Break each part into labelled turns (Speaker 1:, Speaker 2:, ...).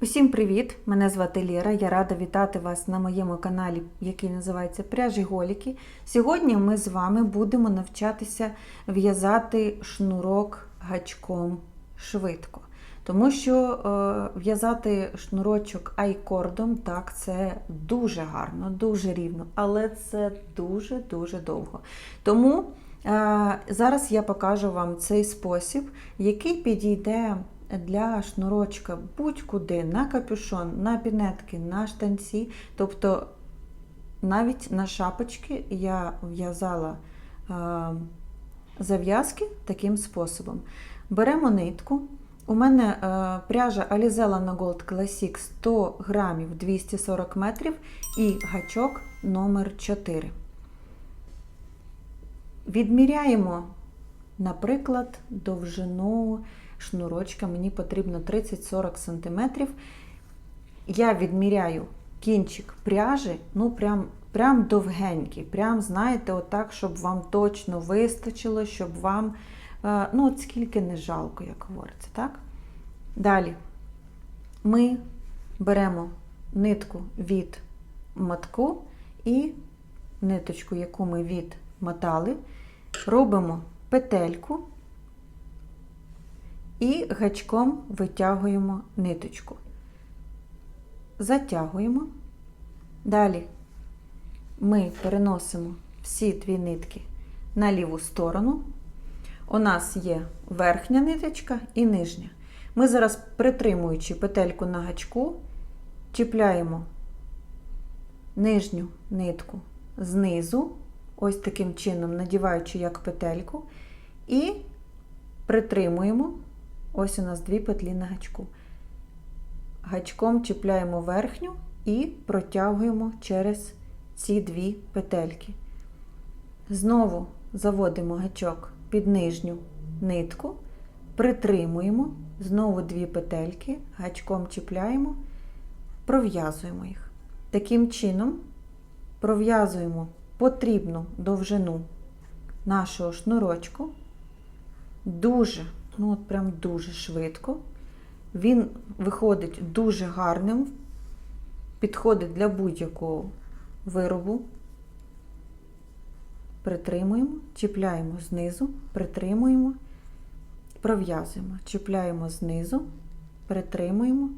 Speaker 1: Усім привіт! Мене звати Лєра. Я рада вітати вас на моєму каналі, який називається Пряжі Голіки. Сьогодні ми з вами будемо навчатися в'язати шнурок гачком швидко. Тому що е, в'язати шнурочок айкордом, так, це дуже гарно, дуже рівно, але це дуже-дуже довго. Тому е, зараз я покажу вам цей спосіб, який підійде для шнурочка будь-куди, на капюшон, на пінетки, на штанці. Тобто навіть на шапочки я в'язала е, зав'язки таким способом. Беремо нитку. У мене е, пряжа Alizella на Gold Classic 100 грамів 240 метрів і гачок номер 4. Відміряємо, наприклад, довжину шнурочка. Мені потрібно 30-40 см. Я відміряю кінчик пряжі, ну прям, прям довгенький. Прям, знаєте, отак, щоб вам точно вистачило, щоб вам, е, ну, от скільки не жалко, як говориться, так? Далі ми беремо нитку від матку і ниточку, яку ми відмотали, робимо петельку і гачком витягуємо ниточку. Затягуємо. Далі ми переносимо всі дві нитки на ліву сторону. У нас є верхня ниточка і нижня. Ми зараз, притримуючи петельку на гачку, чіпляємо нижню нитку знизу, ось таким чином, надіваючи як петельку, і притримуємо. Ось у нас дві петлі на гачку. Гачком чіпляємо верхню і протягуємо через ці дві петельки. Знову заводимо гачок під нижню нитку, притримуємо, знову дві петельки, гачком чіпляємо, пров'язуємо їх. Таким чином пров'язуємо потрібну довжину нашого шнурочку. Дуже ну от прям дуже швидко. Він виходить дуже гарним, підходить для будь-якого виробу. Притримуємо, чіпляємо знизу, притримуємо, пров'язуємо, чіпляємо знизу, притримуємо,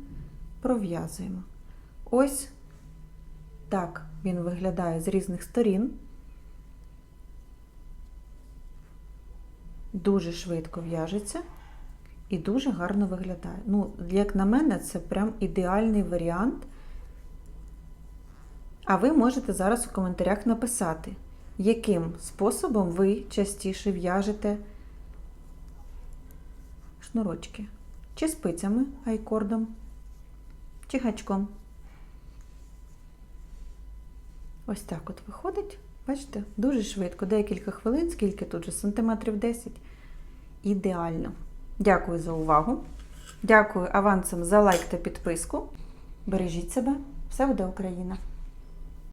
Speaker 1: пров'язуємо. Ось так він виглядає з різних сторін. дуже швидко в'яжеться і дуже гарно виглядає. Ну, як на мене, це прям ідеальний варіант. А ви можете зараз у коментарях написати, яким способом ви частіше в'яжете шнурочки. Чи спицями айкордом, чи гачком. Ось так от виходить. Бачите, дуже швидко, декілька хвилин, скільки тут же, сантиметрів 10. Ідеально. Дякую за увагу. Дякую авансом за лайк та підписку. Бережіть себе. Все буде Україна!